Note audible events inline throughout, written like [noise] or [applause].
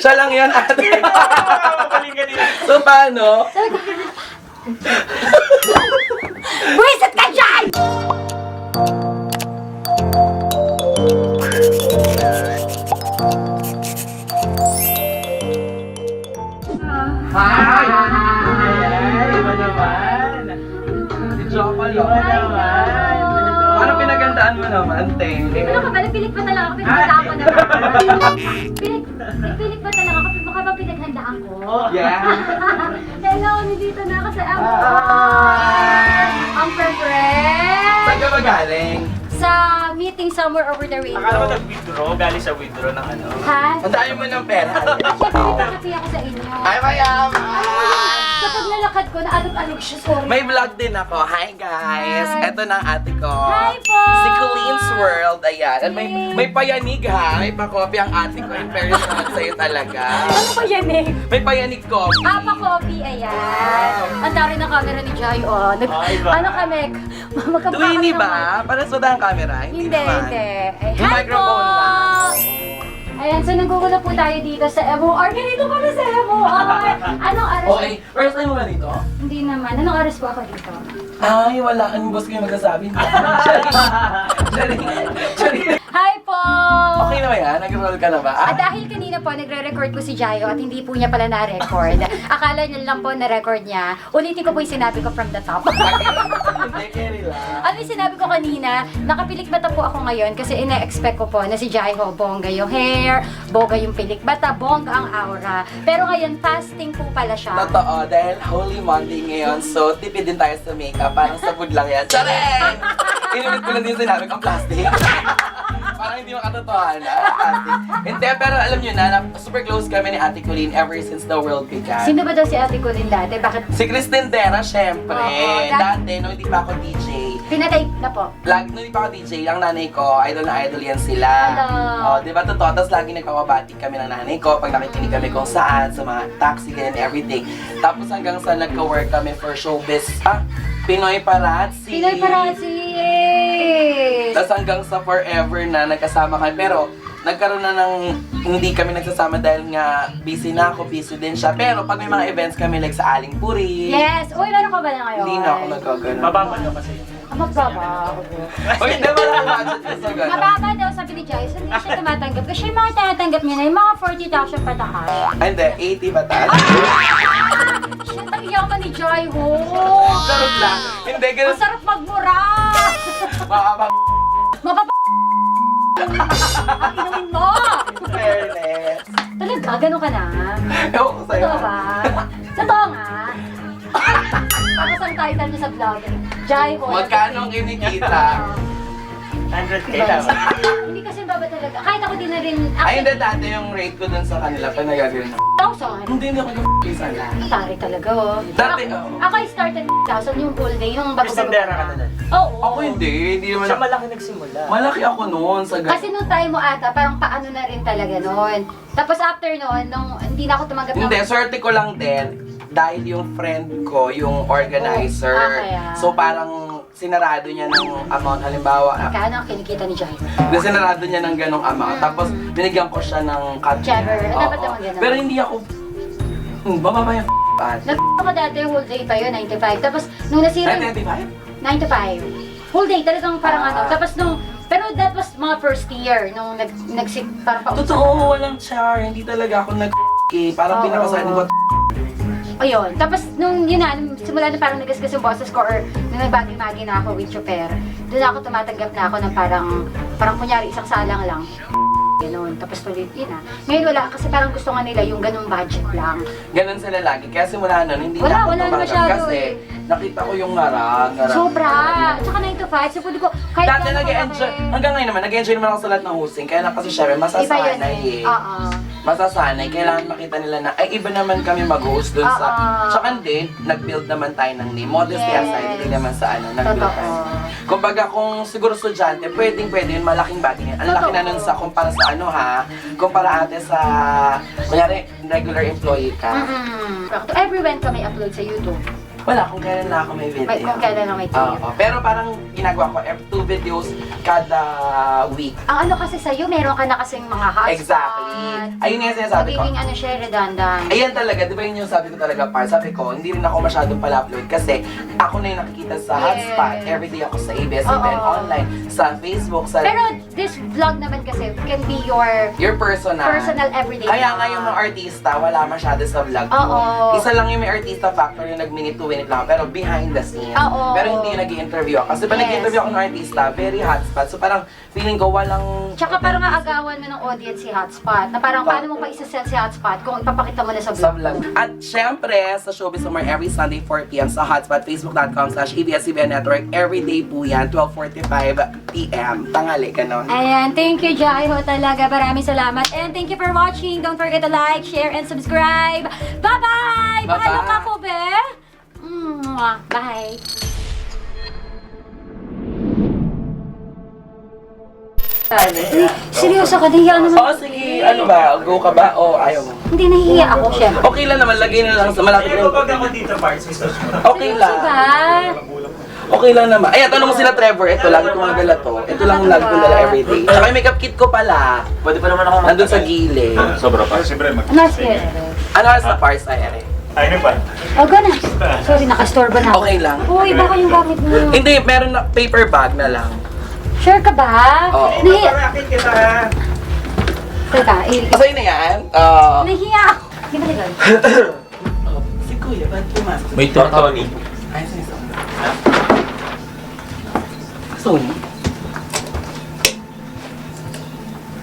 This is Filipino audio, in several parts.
Siya lang yan, ate. So, paano? Buwisit ka dyan! Pinagandaan mo naman, te. Ano ka ba? Napilit pa talaga ako. Pinaghanda ako naman. Pilit, napilit pa talaga ako. Baka ba pinaghandaan ko? Yeah. [laughs] Hello, nandito na ako sa Ah. Amor! Ang friend Saan ka ba galing? Sa meeting somewhere over the rainbow. Akala ko nag-withdraw, galing sa withdraw ng ano. Ha? Ang dami mo ng pera. Siyempre, nagkakapi ako sa inyo. Ko, naalog-alog siya. Sorry. May vlog din ako. Hi, guys! Hi. Ito na ang ate ko. Hi po! Si Colene's World. Ayan. At may, may payanig ha. May pa-copy ang ate ko. In fairness naman sa'yo talaga. Ano ba yan eh? May payanig copy. Apa Coffee, ayan. Ang tari ng camera ni Jai, oh. Nag, Ay, ba? ano kami? Magkamukha ng ba? Para sa ang camera? Hindi, Hindi, naman. hindi. Ay, Yung hi microphone po! lang. Ayan, so naggugulo po tayo dito sa MOR. Ganito kami sa MOR! Anong oras? Okay, first time mo ba dito? Hindi naman. Anong oras po ako dito? Ay, wala. Ang boss ko yung magsasabi. Charing. Charing. Charing. Okay na ba yan? Nag-roll ka na ba? Ah, dahil kanina po, nagre-record po si Jayo at hindi po niya pala na-record. Akala niya lang po na-record niya. Ulitin ko po yung sinabi ko from the top. Hindi, carry lang. Ano yung sinabi ko kanina, nakapilik bata po ako ngayon kasi ina-expect ko po na si Jaiho, bongga yung hair, bongga yung pilik bata, bongga ang aura. Pero ngayon, fasting po pala siya. Totoo, dahil Holy Monday ngayon, so tipid din tayo sa makeup. Parang sa food lang yan. Charing! [laughs] Inumit ko lang din sinabi kong plastic. Parang hindi makatotohanan. Plastic. Hindi, pero alam nyo na, na, super close kami ni Ate Colleen ever since the world began. Sino ba daw si ate ko din dati? Bakit Si Kristen Terra, syempre. Oo, dat- Dati, nung hindi pa ako DJ, pinatay na po? Lagi, nung hindi pa ako DJ, ang nanay ko, idol na idol yan sila. Hello. Oh, di ba totoo? Tapos lagi nagkakabati kami ng nanay ko pag nakikinig kami kung saan, sa mga taxi, ganyan, everything. Tapos hanggang sa nagka-work kami for showbiz, ah, Pinoy Parazzi. Pinoy Parazzi! Yay! Tapos hanggang sa forever na nagkasama kami. Pero, nagkaroon na ng hindi kami nagsasama dahil nga busy na ako, busy din siya. Pero pag may mga events kami like sa Aling Puri, Yes! Uy, meron ka ba na ngayon? hindi na ako nagkagano. Mababa daw kasi. Ah, Mababa. [laughs] Uy, hindi ba lang sa gano'n? Mababa daw sabi ni Jai, so hindi siya tumatanggap. Kasi yung mga tinatanggap niya na yung mga 40,000 patakas. Ay, hindi, 80 ba tayo? Shit, ang yaman ni Jai ho! Charot lang. Hindi, ganun. Ang sarap magmura! Makapag... Ang inumin mo! Fairness. Talaga, ganun ka na? Ewan ko sa'yo. Totoo ba? Totoo nga? Tapos ang title niya sa vlog, Jai ho. Magkano ang kinikita? 100k Diba? lang. [laughs] Hindi kasi baba talaga. Kahit ako din na rin, Ay, hindi dati yung rate ko dun sa kanila pa nagagawin. 1,000. Hindi, hindi ako nag-isa lang. Tari talaga, oh. Dati, ako, oo. ako I started 1,000 yung full day, yung bago-bago. Kristendera ka na nun. Oo. Ako hindi, hindi naman. Siya malaki nagsimula. Malaki ako noon sa Kasi nung time mo ata, parang paano na rin talaga noon. Tapos after noon, nung hindi na ako tumanggap Hindi, swerte ko lang din dahil yung friend ko, yung organizer. Oh, okay, ah. So parang sinarado niya ng amount. Halimbawa, ah, Magkano ang kinikita ni Jai? na sinarado niya ng ganong amount. Tapos binigyan ko siya ng cut. Niya. Dapat Oo. naman ganun. Pero hindi ako, hmm, bababa yung pat. nag ako dati whole day pa yun, 9 to 5. Tapos nung nasira, 995? 9 to 5. Whole day, talagang parang Ah. ano. Tapos nung, pero that was mga first year, nung nag, nagsik, parang pa Totoo, walang char. Hindi talaga ako nag eh, Parang Oo. pinakasahin ko. Ayun. Tapos nung yun na, nung simula na parang nagasgas yung boses ko or nung nagbagi-magi na ako with Chuper, doon ako tumatanggap na ako ng parang, parang kunyari isang salang lang. Ganun. Tapos tuloy, yun na. Ngayon wala, kasi parang gusto nga nila yung ganung budget lang. Ganun sila lagi. Kaya simula nun, hindi Wala, na ako wala na tumanggap masyado Kasi eh. Nakita ko yung ngarang. ngarang. Sobra! Tsaka 9 to 5, so pwede ko, kahit Dati nag-enjoy, kalaki- hanggang ngayon naman, nag-enjoy naman ako sa lahat ng hosting. Kaya lang kasi syempre, Iba yun masasanay eh. eh. Oo. Masasanay, kailangan makita nila na, ay iba naman kami mag-host dun sa... Oo. Tsaka hindi, nag-build naman tayo ng name. Modesty Yes. aside, hindi naman sa ano, nag-build Totoo. tayo. Kumbaga kung siguro estudyante, pwedeng pwede yun, malaking bagay yun. Ang laki na nun sa kumpara sa ano ha, kumpara ate sa, kunyari, regular employee ka. Mm-mm. To everyone ka may upload sa YouTube. Wala, kung kailan na ako may video. May, kung kailan lang may video. Oo, pero parang ginagawa ko, every two videos kada week. Ang ano kasi sa'yo, meron ka na kasing mga hotspot. Exactly. Ayun nga yung sinasabi ko. Magiging ano siya, redundant. Ayan talaga, di ba yun yung sabi ko talaga, par? Sabi ko, hindi rin ako masyadong pala-upload kasi ako na yung nakikita sa Yes. hotspot. Everyday ako sa ABS-CBN Oo. online, sa Facebook, sa Pero this vlog naman kasi can be your your personal. personal everyday Kaya nga yung mga artista, wala masyado sa vlog ko. Oo. Isa lang yung may artista factor yung nag-minute to win it lang, pero behind the scenes. Oo. Pero hindi yung nag-i-interview ako. Kasi pag Yes. nag-i-interview ako ng artista, very hotspot. So parang feeling ko walang... Tsaka parang aagawan mo ng audience si Hotspot. Na parang paano mo pa isa-sell si Hotspot kung ipapakita mo na sa sa vlog. vlog. At syempre, sa Showbiz Summer every Sunday 4pm sa hotspot, facebook.com slash ABS-CBN Network. Everyday po yan, 12.45pm. Tangali, ganon. Ayan, thank you Jai ho talaga. Maraming salamat. And thank you for watching. Don't forget to like, share, and subscribe. Bye-bye! Bye-bye. Mahalo ka ko, be! Mwah. Bye! Seryoso ka, nahiya naman. Oo, sige. Ano ba? Go ka ba? O ayaw mo? Hindi nahiya ako, syempre. Okay lang naman, lagay na lang sa malapit na. pag ako dito, parts, Okay Seryoso lang. ba? Okay lang naman. Ayan, tanong mo sila Trevor. Ito, lagi ko nga dala to. Ito lang lagi ko dala everyday. Tsaka yung makeup kit ko pala. Pwede pa naman ako Nandun sa gilid. Sobra pa. Siyempre, mag- Ano. Ano sa Aire? Ay, ano ba? O, gana. Sorry, nakastorba na ako. Okay lang. Uy, baka yung gamit mo. Hindi, meron na paper bag na lang. Sure ka ba? Oo. Nahiya. Bakit kita? Teka, eh, Masaya na yan? Oo. nahiya ako. Di ba legal? [coughs] Oh, si Kuya, ba't pumasok? May Tony. Ay, sige, Sony. Sony?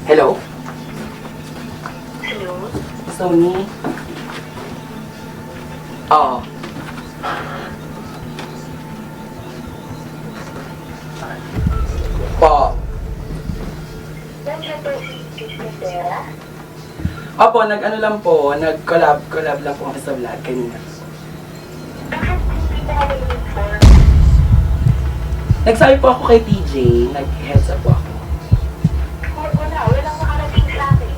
Hello? Hello? Sony? Oo. Po. Opo, nag-ano lang po, nag-collab, collab lang po kami sa vlog kanina. Nagsabi po ako kay TJ, nag-heads up po ako. Wala, walang nakarating sa akin.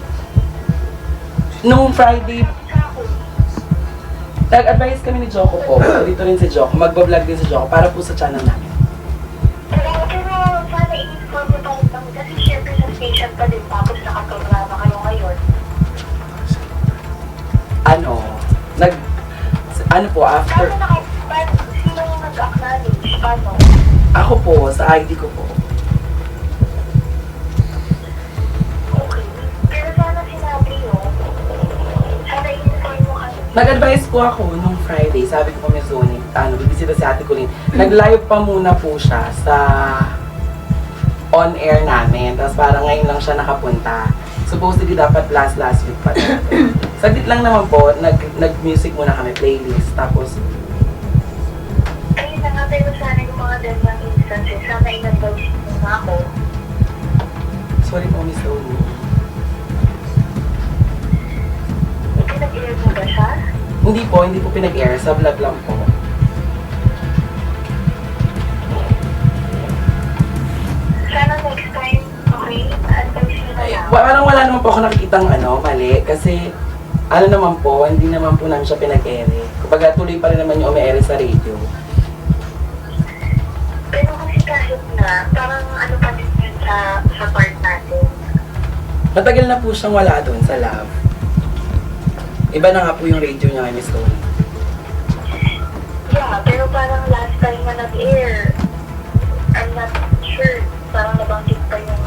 Nung Friday. Nag-advise kami ni Joko po, [coughs] dito rin si Joko, magbablog din si Joko para po sa channel namin. Pero, sana i-inform pa rin kami kasi syempre sa station pa din tapos nakaprograma kayo ngayon. Ano, nag, ano po, after, Paano naka, paano, sino yung nag-acknowledge? Paano? ako po, sa ID ko po. Nag-advise po ako nung Friday, sabi ko may Sony, ano, bibisita si Ate Colleen. Nag-live pa muna po siya sa on-air namin. Tapos parang ngayon lang siya nakapunta. Supposedly dapat last last week pa. [clears throat] Saglit lang naman po, nag, nag-music muna kami, playlist. Tapos, Ayun na nga, pero sana yung mga ganyan instances, sana in-advise mo na ako. sorry po Miss Sony. Pinag-air mo ba siya? Hindi po, hindi po pinag-air. Sa vlog lang po. Sana next time, okay? Mo na lang. parang wala naman po ako nakikitang ano, mali. Kasi, ano naman po, hindi naman po namin siya pinag-ere. Kumbaga, tuloy pa rin naman yung umi-ere sa radio. Pero kasi kahit na, parang ano pa din yun sa, sa part natin. Matagal na po siyang wala doon sa love. Iba na nga po yung radio niya kay Miss Tony. Yeah, pero parang last time na nag-air, I'm not sure, parang nabanggit pa yung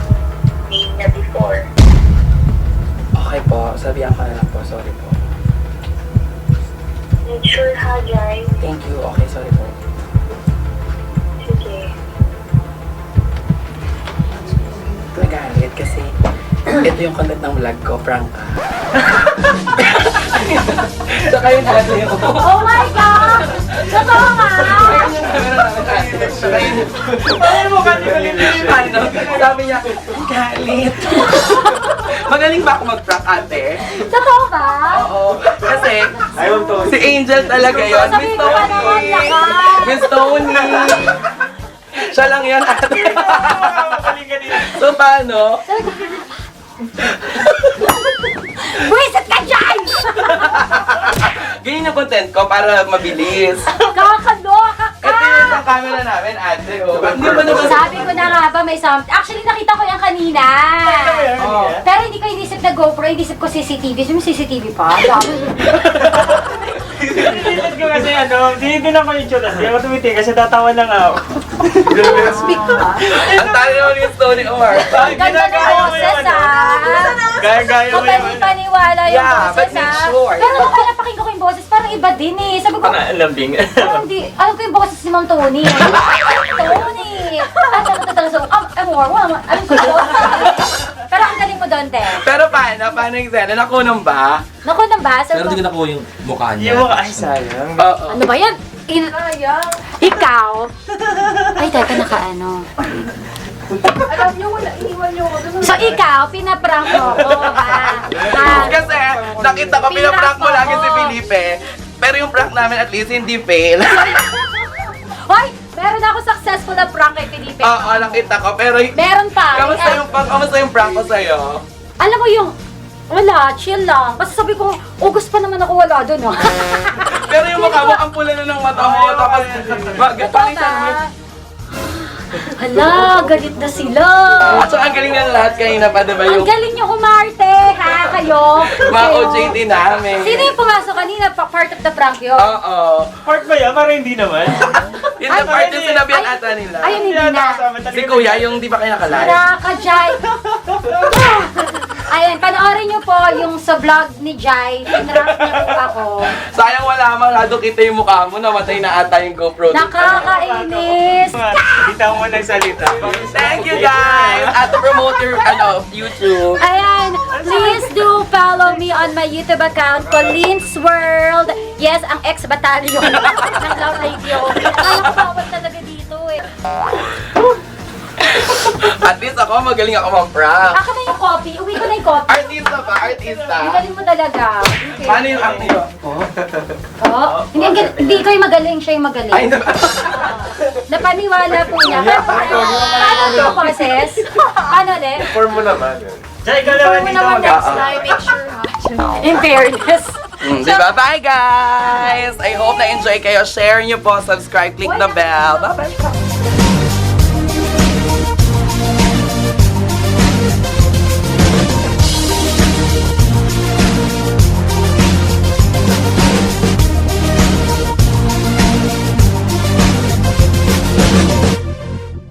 name niya before. Okay po, sabihan ko na lang po. Sorry po. Not sure ha, Jai? Thank you. Okay, sorry po. Sige. Nagalit kasi ito yung content ng vlog ko, prank ka. [laughs] Saka yung ate yung... Oh my God! Totoo nga! Paano mo ba nililin? Ano, sabi niya, galit. Magaling ba ako mag-prank ate? Totoo ba? Oo. Kasi, si Angel talaga yun. Miss Tony. Miss Tony. Siya lang yan ate. So, paano? [laughs] Buwisit ka! [laughs] Ganyan yun yung content ko para mabilis. Kakaloka ka! Ito yung isang camera namin, ate. Oh. Hindi ba naman... Sabi ko na nga ba may sound. Actually, nakita ko yan kanina. Oh. Pero hindi ko inisip na GoPro, inisip ko CCTV. Yung CCTV pa. Sabi, Tinitignan ko kasi ano, tinitignan ko yung tsura. Hindi ako tumitig kasi tatawa lang ako. speak ka. Ang tali naman yung story, Omar. Ay, Ganda ng yung boses, ano. ah. Gaya-gaya mo yung ano. Kapani-paniwala yung Yeah, but boses, make ah. sure. Pero nung pinapakinggan ko yung boses, parang iba din eh. Sabi ko, Parang lambing. parang di, alam ko yung boses ni Ma'am Tony. [laughs] Tony! At ako tatanong sa, um, I'm more, well, alam ko yun. Pero ang galing mo doon, te. Pero paano? Paano yung Zena? Nakunan ba? Naku, nang ba? Sabi Pero ko, hindi ko nakuha yung mukha niya. Yung mga, ay sayang. Oo. ano ba yan? In, ikaw? Ay, teka, naka-ano. Alam niyo, wala, iniwan niyo ako doon. So, ikaw, pinaprank mo ko ba? Ah, [laughs] Kasi nakita ko, pinaprank mo lagi si Felipe. Pero yung prank namin at least hindi fail. [laughs] Hoy, meron ako successful na prank kay Felipe. Oo, nakita ko. Pero Meron pa. kamusta yung, kamusta yung prank ko sa'yo? Alam mo yung, wala, chill lang. Kasi sabi ko, August pa naman ako wala doon, oh. Pero yung mukha mo, [laughs] ang pula na ng mata mo. Tapos, mag- palitan mo. Hala, galit na sila. Saka ang galing ng lahat kanina pa, di ba Ang yung galing nyo umarte, ha, kayo? mga. OJT namin? Sino yung pumasok kanina? Pa- Part of the prank yun? Oo. Part ba yan? Parang hindi naman. [laughs] Yun yung part yung sinabihan Ay, ata nila. Ayun, hindi Hindi na. kasama talaga. Si Kuya, yung di ba kayo nakalive? Raka, [laughs] po yung sa vlog ni Jai. Pinrank niya po ako. Sayang wala masyado kita yung mukha mo, namatay na ata yung GoPro. Nakakainis. Kita mo ng salita. Thank you guys! At to promote your ano, YouTube. Ayan, please do follow me on my YouTube account, Colin's World. Yes, ang ex-battalion [laughs] ng Love Radio. Alam ko bawal talaga dito eh. At least ako, magaling ako mag-prank. Ako na yung copy. Uwi ko na yung copy. Artista ba? Artista? Ang galing mo talaga. Okay. Paano yung acting ko? Oh, hindi, ang gal- hindi ko yung magaling, siya yung magaling. Ay, na- Napaniwala po niya. Pero paano, paano yung process? Paano ulit? Form mo naman. Diyan, ikaw naman Kung dito naman mag- next time, make sure ha. In fairness. Mm, diba? Bye guys! I hope na enjoy kayo. Share nyo po, subscribe, click the bell. Bye-bye!